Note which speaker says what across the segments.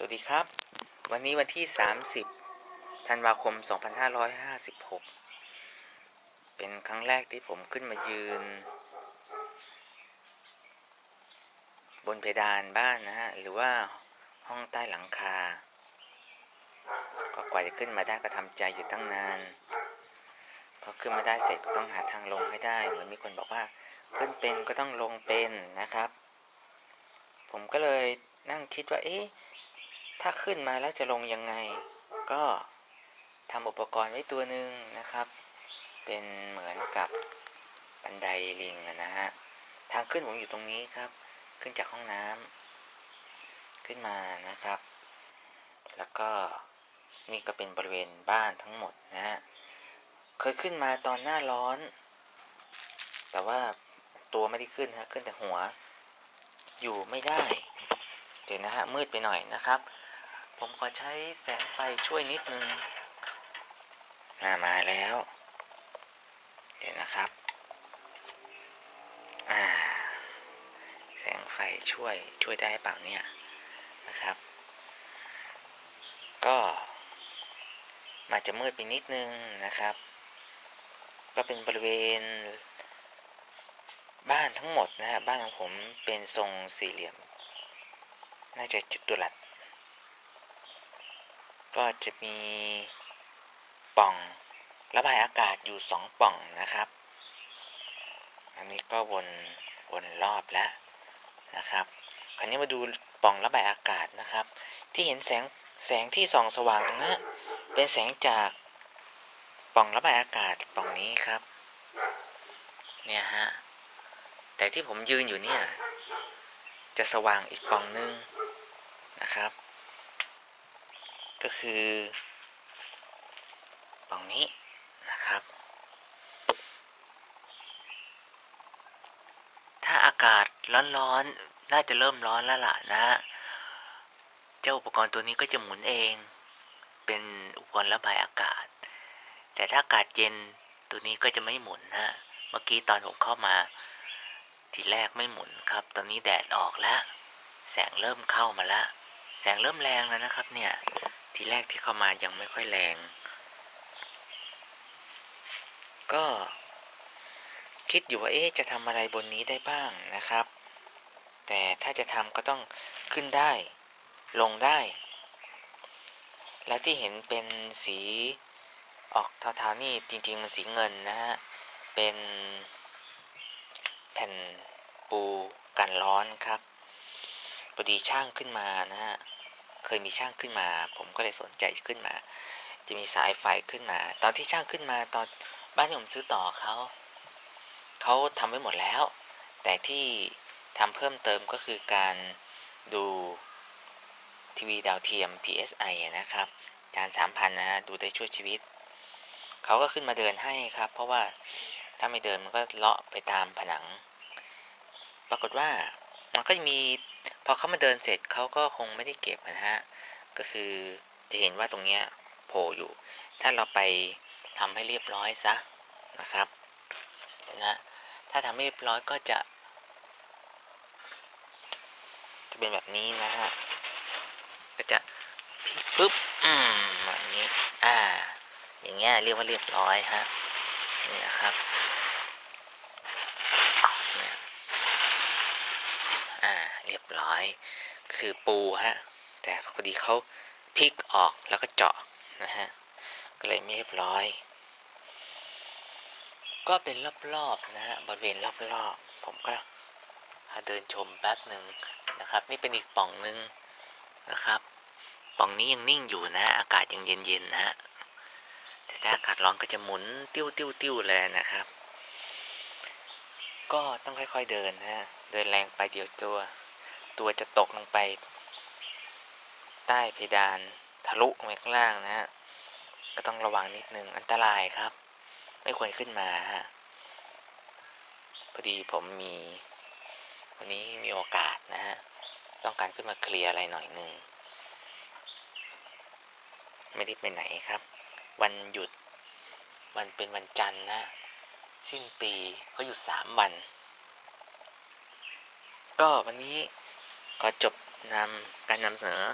Speaker 1: สวัสดีครับ วันนี้วันที่ 30 ธันวาคม 2556 เป็นครั้งแรกที่ผมขึ้นมายืน บนเพดานบ้านนะฮะ หรือว่าห้องใต้หลังคา ก็กว่าจะขึ้นมาได้ก็ทำใจอยู่ตั้งนาน พอขึ้นมาได้เสร็จก็ต้องหาทางลงให้ได้ เหมือนมีคนบอกว่า ขึ้นเป็นก็ต้องลงเป็นนะครับ ผมก็เลยนั่งคิดว่า เอ๊ะ ถ้าขึ้นมาแล้วจะลงยังไง ก็ทำอุปกรณ์ไว้ตัวหนึ่งนะครับ เป็นเหมือนกับบันไดลิงนะฮะ ทางขึ้นผมอยู่ตรงนี้ครับ ขึ้นจากห้องน้ำขึ้นมานะครับ แล้วก็นี่ก็เป็นบริเวณบ้านทั้งหมดนะฮะ เคยขึ้นมาตอนหน้าร้อน แต่ว่าตัวไม่ได้ขึ้นฮะ ขึ้นแต่หัว อยู่ไม่ได้ เดี๋ยวนะฮะ มืดไปหน่อยนะครับ ผมขอใช้แสงไฟช่วยนิดนึงมามาแล้ว เดี๋ยวนะครับ อ่า แสงไฟช่วยช่วยได้เปล่าเนี่ยนะครับ ก็มาจะมืดไปนิดนึงนะครับ ก็เป็นบริเวณ บ้านทั้งหมดนะฮะบ้านของผมเป็นทรงสี่เหลี่ยม น่าจะจัตุรัส ก็จะมีป่องระบายอากาศอยู่สองป่องนะครับ อันนี้ก็วนวนรอบแล้วนะครับ คราวนี้มาดูป่องระบายอากาศนะครับ ที่เห็นแสงแสงที่ส่องสว่างนะเป็นแสงจากป่องระบายอากาศป่องนี้ครับ เนี่ยฮะ แต่ที่ผมยืนอยู่เนี่ย จะสว่างอีกป่องนึงนะครับ ก็คือปล่องนี้นะครับ ถ้าอากาศร้อนๆ น่าจะเริ่มร้อนแล้วล่ะนะเจ้าอุปกรณ์ตัวนี้ก็จะหมุนเอง เป็นอุปกรณ์ระบายอากาศ แต่ถ้าอากาศเย็นตัวนี้ก็จะไม่หมุนนะ เมื่อกี้ตอนผมเข้ามา ทีแรกไม่หมุนครับ ตอนนี้แดดออกแล้ว แสงเริ่มเข้ามาแล้ว แสงเริ่มแรงแล้วนะครับเนี่ย ทีแรกที่เข้ามายังไม่ค่อยแรง ก็ คิดอยู่ว่าเอ๊ะจะทำอะไรบนนี้ได้บ้างนะครับ แต่ถ้าจะทำก็ต้องขึ้นได้ ลงได้ แล้วที่เห็นเป็นสีออกเทาๆนี่จริงๆมันสีเงินนะฮะ เป็นแผ่นปูกันร้อนครับพอดีช่างขึ้นมานะฮะ เคยมีช่างขึ้นมา ผมก็เลยสนใจขึ้นมา จะมีสายไฟขึ้นมา ตอนที่ช่างขึ้นมาตอนบ้านที่ผมซื้อต่อเขาเขาทำไว้หมดแล้ว แต่ที่ทำเพิ่มเติมก็คือการดูทีวีดาวเทียม PSI นะครับจานสามพันนะฮะดูได้ช่วยชีวิต เขาก็ขึ้นมาเดินให้ครับ เพราะว่าถ้าไม่เดินมันก็เลาะไปตามผนัง ปรากฏว่ามันก็มี พอเขามาเดินเสร็จเขาก็คงไม่ได้เก็บนะฮะ ก็คือจะเห็นว่าตรงเนี้ยโผล่อยู่ ถ้าเราไปทำให้เรียบร้อยซะนะครับนะถ้าทำให้เรียบร้อยก็จะ จะเป็นแบบนี้นะฮะ ก็จะพลิกปุ๊บ อืมแบบนี้ อ่า อย่างเงี้ยเรียกว่าเรียบร้อยฮะ นี่นะครับเนี่ยอ่า เรียบร้อย คือปูฮะ แต่พอดีเขาพลิกออกแล้วก็เจาะนะฮะ ก็เลยไม่เรียบร้อย ก็เป็นรอบๆนะฮะ บริเวณรอบๆ ผมก็เดินชมแป๊บหนึ่งนะครับ นี่เป็นอีกป่องหนึ่งนะครับ ป่องนี้ยังนิ่งอยู่นะ อากาศยังเย็นๆนะฮะแต่ถ้าอากาศร้อนก็จะหมุนติ้วติ้วติ้วเลยนะครับ ก็ต้องค่อยๆเดินนะฮะเดินแรงไปเดี๋ยวตัว ตัวจะตกลงไป ใต้เพดานทะลุไปข้างล่างนะฮะ ก็ต้องระวังนิดนึงอันตรายครับ ไม่ควรขึ้นมาฮะ พอดีผมมี วันนี้มีโอกาสนะฮะ ต้องการขึ้นมาเคลียร์อะไรหน่อยหนึ่งไม่ได้ไปไหนครับ วันหยุด วันเป็นวันจันทร์นะสิ้นปีเขาหยุดสามวัน ก็วันนี้ ก็จบนำการนำเสนอ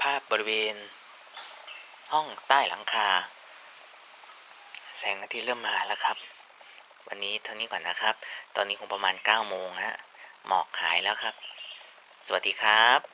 Speaker 1: ภาพบริเวณ ห้องใต้หลังคา แสงอาทิตย์เริ่มมาแล้วครับ วันนี้เท่านี้ก่อนนะครับ ตอนนี้คงประมาณ9โมงฮะหมอกหายแล้วครับ สวัสดีครับ